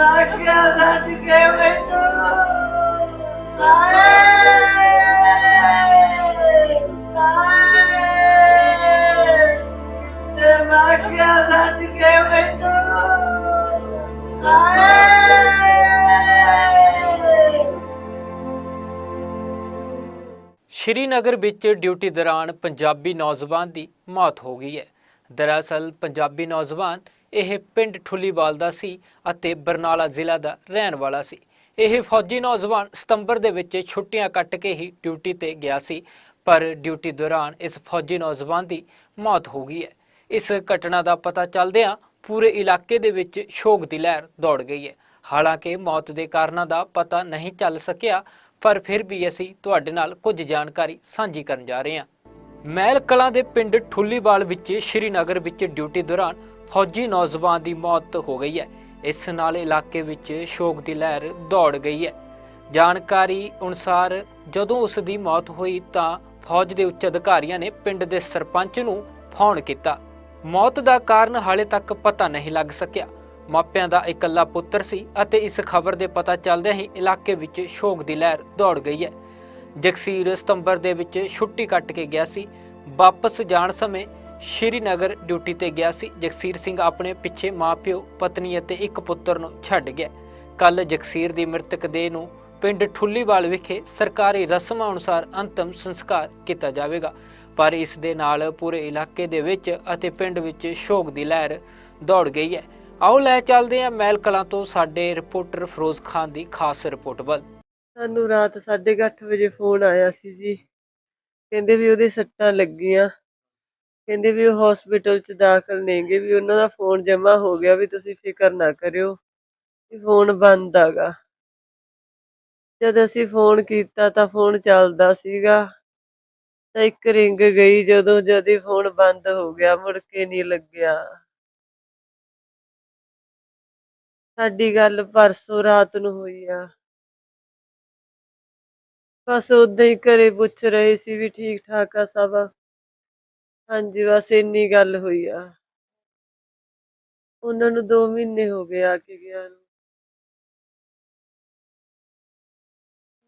ਵਾਕਿਆ ਸੱਚ ਕੇ ਮੈਨੂੰ। ਹਾਏ। ਹਾਏ। ਤੇ ਵਾਕਿਆ ਸੱਚ ਕੇ ਮੈਨੂੰ। ਹਾਏ। ਸ਼੍ਰੀਨਗਰ ਵਿੱਚ ਡਿਊਟੀ ਦੌਰਾਨ ਪੰਜਾਬੀ ਨੌਜਵਾਨ ਦੀ ਮੌਤ ਹੋ ਗਈ ਹੈ। ਦਰਅਸਲ ਪੰਜਾਬੀ ਨੌਜਵਾਨ ਇਹ ਪਿੰਡ ਠੁੱਲੀਵਾਲ ਦਾ ਸੀ ਅਤੇ ਬਰਨਾਲਾ ਜ਼ਿਲ੍ਹਾ ਦਾ ਰਹਿਣ ਵਾਲਾ ਸੀ। ਇਹ ਫੌਜੀ ਨੌਜਵਾਨ ਸਤੰਬਰ ਦੇ ਵਿੱਚ ਛੁੱਟੀਆਂ ਕੱਟ ਕੇ ਹੀ ਡਿਊਟੀ ਤੇ ਗਿਆ ਸੀ, ਪਰ ਡਿਊਟੀ ਦੌਰਾਨ ਇਸ ਫੌਜੀ ਨੌਜਵਾਨ ਦੀ ਮੌਤ ਹੋ ਗਈ ਹੈ। ਇਸ ਘਟਨਾ ਦਾ ਪਤਾ ਚੱਲਦਿਆਂ ਪੂਰੇ ਇਲਾਕੇ ਦੇ ਵਿੱਚ ਸ਼ੋਕ ਦੀ ਲਹਿਰ ਦੌੜ ਗਈ ਹੈ। ਹਾਲਾਂਕਿ ਮੌਤ ਦੇ ਕਾਰਨਾਂ ਦਾ ਪਤਾ ਨਹੀਂ ਚੱਲ ਸਕਿਆ, ਪਰ ਫਿਰ ਵੀ ਅਸੀਂ ਤੁਹਾਡੇ ਨਾਲ ਕੁਝ ਜਾਣਕਾਰੀ ਸਾਂਝੀ ਕਰਨ ਜਾ ਰਹੇ ਹਾਂ। ਮਹਿਲ ਕਲਾਂ ਦੇ ਪਿੰਡ ਠੁੱਲੀਵਾਲ ਵਿੱਚ ਸ਼੍ਰੀਨਗਰ ਵਿੱਚ ਡਿਊਟੀ ਦੌਰਾਨ ਫੌਜੀ ਨੌਜਵਾਨ ਦੀ ਮੌਤ ਹੋ ਗਈ ਹੈ। ਇਸ ਨਾਲ ਇਲਾਕੇ ਵਿੱਚ ਸ਼ੋਕ ਦੀ ਲਹਿਰ ਦੌੜ ਗਈ ਹੈ। ਜਾਣਕਾਰੀ ਅਨੁਸਾਰ ਜਦੋਂ ਉਸ ਦੀ ਮੌਤ ਹੋਈ ਤਾਂ ਫੌਜ ਦੇ ਉੱਚ ਅਧਿਕਾਰੀਆਂ ਨੇ ਪਿੰਡ ਦੇ ਸਰਪੰਚ ਨੂੰ ਫੋਨ ਕੀਤਾ। ਮੌਤ ਦਾ ਕਾਰਨ ਹਾਲੇ ਤੱਕ ਪਤਾ ਨਹੀਂ ਲੱਗ ਸਕਿਆ। ਮਾਪਿਆਂ ਦਾ ਇਕੱਲਾ ਪੁੱਤਰ ਸੀ ਅਤੇ ਇਸ ਖਬਰ ਦੇ ਪਤਾ ਚੱਲਦਿਆਂ ਹੀ ਇਲਾਕੇ ਵਿੱਚ ਸ਼ੋਕ ਦੀ ਲਹਿਰ ਦੌੜ ਗਈ ਹੈ। ਜਗਸੀਰ ਸਤੰਬਰ ਦੇ ਵਿੱਚ ਛੁੱਟੀ ਕੱਟ ਕੇ ਗਿਆ ਸੀ। ਵਾਪਸ ਜਾਣ ਸਮੇਂ ਸ਼੍ਰੀਨਗਰ ਡਿਊਟੀ ਤੇ ਗਿਆ ਸੀ। ਜਗਸੀਰ ਸਿੰਘ ਆਪਣੇ ਪਿੱਛੇ ਮਾਪਿਓ, ਪਤਨੀ ਅਤੇ ਇੱਕ ਪੁੱਤਰ ਨੂੰ ਛੱਡ ਗਿਆ। ਕੱਲ ਜਗਸੀਰ ਦੀ ਮ੍ਰਿਤਕ ਦੇਹ ਨੂੰ ਪਿੰਡ ਠੁੱਲੀਵਾਲ ਵਿਖੇ ਸਰਕਾਰੀ ਰਸਮਾਂ ਅਨੁਸਾਰ ਅੰਤਮ ਸੰਸਕਾਰ ਕੀਤਾ ਜਾਵੇਗਾ। ਪਰ ਇਸ ਦੇ ਨਾਲ ਪੂਰੇ ਇਲਾਕੇ ਦੇ ਵਿੱਚ ਅਤੇ ਪਿੰਡ ਵਿੱਚ ਸ਼ੋਕ ਦੀ ਲਹਿਰ ਦੌੜ ਗਈ ਹੈ। ਆਓ ਲੈ ਚੱਲਦੇ ਹਾਂ ਮਹਿਲ ਕਲਾਂ ਤੋਂ ਸਾਡੇ ਰਿਪੋਰਟਰ ਫਿਰੋਜ਼ ਖਾਨ ਦੀ ਖਾਸ ਰਿਪੋਰਟ ਵੱਲ। ਸਾਨੂੰ ਰਾਤ 8:30 ਵਜੇ ਫੋਨ ਆਇਆ ਸੀ ਜੀ। ਕਹਿੰਦੇ ਵੀ ਉਹਦੇ ਸੱਟਾਂ ਲੱਗੀਆਂ। ਕਹਿੰਦੇ ਵੀ ਉਹ ਹਸਪੀਟਲ 'ਚ ਦਾਖਲ ਨੇਗੇ, ਵੀ ਉਹਨਾਂ ਦਾ ਫੋਨ ਜਮ੍ਹਾਂ ਹੋ ਗਿਆ ਵੀ ਤੁਸੀਂ ਫਿਕਰ ਨਾ ਕਰਿਓ ਵੀ ਫੋਨ ਬੰਦ ਆਗਾ। ਜਦ ਅਸੀਂ ਫੋਨ ਕੀਤਾ ਤਾਂ ਫੋਨ ਚੱਲਦਾ ਸੀਗਾ। ਤਾਂ ਇੱਕ ਰਿੰਗ ਗਈ ਜਦੋਂ ਜਦੀ ਫੋਨ ਬੰਦ ਹੋ ਗਿਆ, ਮੁੜ ਕੇ ਨਹੀਂ ਲੱਗਿਆ। ਸਾਡੀ ਗੱਲ ਪਰਸੋਂ ਰਾਤ ਨੂੰ ਹੋਈ ਆ। ਬਸ ਉਦਾਂ ਹੀ ਘਰੇ ਪੁੱਛ ਰਹੇ ਸੀ ਵੀ ਠੀਕ ਠਾਕ ਆ ਸਭ। ਹਾਂਜੀ, ਬਸ ਇੰਨੀ ਗੱਲ ਹੋਈ ਆ। ਉਹਨਾਂ ਨੂੰ 2 ਮਹੀਨੇ ਹੋ ਗਏ ਆ ਕੇ ਗਿਆ ਨੂੰ।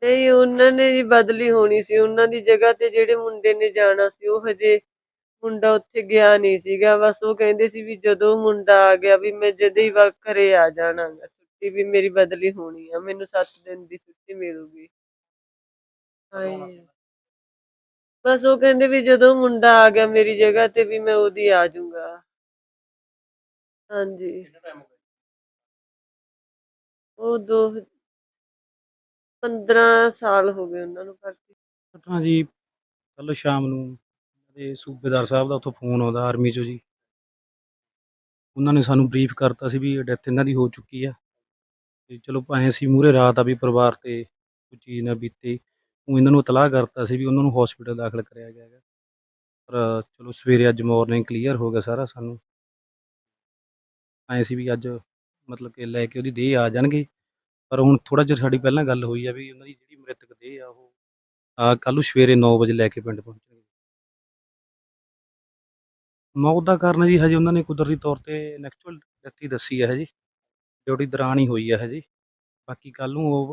ਨਹੀਂ, ਉਹਨਾਂ ਨੇ ਜੀ ਬਦਲੀ ਹੋਣੀ ਸੀ। ਉਹਨਾਂ ਦੀ ਜਗ੍ਹਾ ਤੇ ਜਿਹੜੇ ਮੁੰਡੇ ਨੇ ਜਾਣਾ ਸੀ, ਉਹ ਹਜੇ ਮੁੰਡਾ ਉੱਥੇ ਗਿਆ ਨਹੀਂ ਸੀਗਾ। ਬਸ ਉਹ ਕਹਿੰਦੇ ਸੀ ਵੀ ਜਦੋਂ ਮੁੰਡਾ ਆ ਗਿਆ ਵੀ ਮੈਂ ਜਦੇ ਹੀ ਵਾ ਘਰੇ ਆ ਜਾਣਾ ਗਾ। ਛੁੱਟੀ ਵੀ ਮੇਰੀ ਬਦਲੀ ਹੋਣੀ ਆ। ਮੈਨੂੰ 7 ਦਿਨ ਦੀ ਛੁੱਟੀ ਮਿਲੂਗੀ। ਹਾਏ ਬਸ ਉਹ ਕਹਿੰਦੇ ਵੀ ਜਦੋਂ ਮੁੰਡਾ ਆ ਗਿਆ ਮੇਰੀ ਜਗ੍ਹਾ ਤੇ ਵੀ ਮੈਂ ਉਹਦੀ ਆ ਜਾਊਂਗਾ। ਹਾਂਜੀ। ਉਹ ਦੋ 15 ਸਾਲ ਹੋ ਗਏ ਉਹਨਾਂ ਨੂੰ ਭਰਤੀ। ਘਟਨਾ ਜੀ ਕੱਲ ਸ਼ਾਮ ਨੂੰ ਤੇ ਸੂਬੇਦਾਰ ਸਾਹਿਬ ਦਾ ਉੱਥੋਂ ਫੋਨ ਆਉਂਦਾ ਆਰਮੀ ਚੋਂ ਜੀ। ਉਹਨਾਂ ਨੇ ਸਾਨੂੰ ਬਰੀਫ ਕਰਤਾ ਸੀ ਵੀ ਡੈਥ ਇਹਨਾਂ ਦੀ ਹੋ ਚੁੱਕੀ ਆ। ਤੇ ਚਲੋ ਭਾਵੇਂ ਅਸੀਂ ਮੂਰੇ ਰਾਤ ਆ ਵੀ ਪਰਿਵਾਰ ਤੇ ਕੋਈ ਚੀਜ਼ ਨਾ ਬੀਤੇ। ਉਹ ਇਹਨਾਂ ਨੂੰ ਇਤਲਾਹ ਕਰਤਾ ਸੀ ਵੀ ਉਹਨਾਂ ਨੂੰ ਹਸਪੀਟਲ ਦਾਖਲ ਕਰਿਆ ਗਿਆ ਹੈਗਾ। ਪਰ ਚਲੋ ਸਵੇਰੇ ਅੱਜ ਮਾਰਨਿੰਗ ਕਲੀਅਰ ਹੋ ਗਿਆ ਸਾਰਾ ਸਾਨੂੰ। ਐਂ ਸੀ ਵੀ ਅੱਜ ਮਤਲਬ ਕਿ ਲੈ ਕੇ ਉਹਦੀ ਦੇਹ ਆ ਜਾਣਗੇ। ਪਰ ਹੁਣ ਥੋੜਾ ਜਿਹਾ ਸਾਡੀ ਪਹਿਲਾਂ ਗੱਲ ਹੋਈ ਆ ਵੀ ਉਹਨਾਂ ਦੀ ਜਿਹੜੀ ਮ੍ਰਿਤਕ ਦੇਹ ਆ ਉਹ ਆ ਕੱਲ੍ਹ ਨੂੰ ਸਵੇਰੇ 9 ਵਜੇ ਲੈ ਕੇ ਪਿੰਡ ਪਹੁੰਚਣਗੇ। ਮੌਤ ਦਾ ਕਾਰਨ ਜੀ ਹਜੇ ਉਹਨਾਂ ਨੇ ਕੁਦਰਤੀ ਤੌਰ ਤੇ ਨੈਕਚੁਅਲ ਡੈਥ ਹੀ ਦੱਸੀ ਹੈ ਜੀ ਡਿਊਟੀ ਦੌਰਾਨ ਹੀ ਹੋਈ ਹੈ ਜੀ ਬਾਕੀ ਕੱਲ ਨੂੰ ਉਹ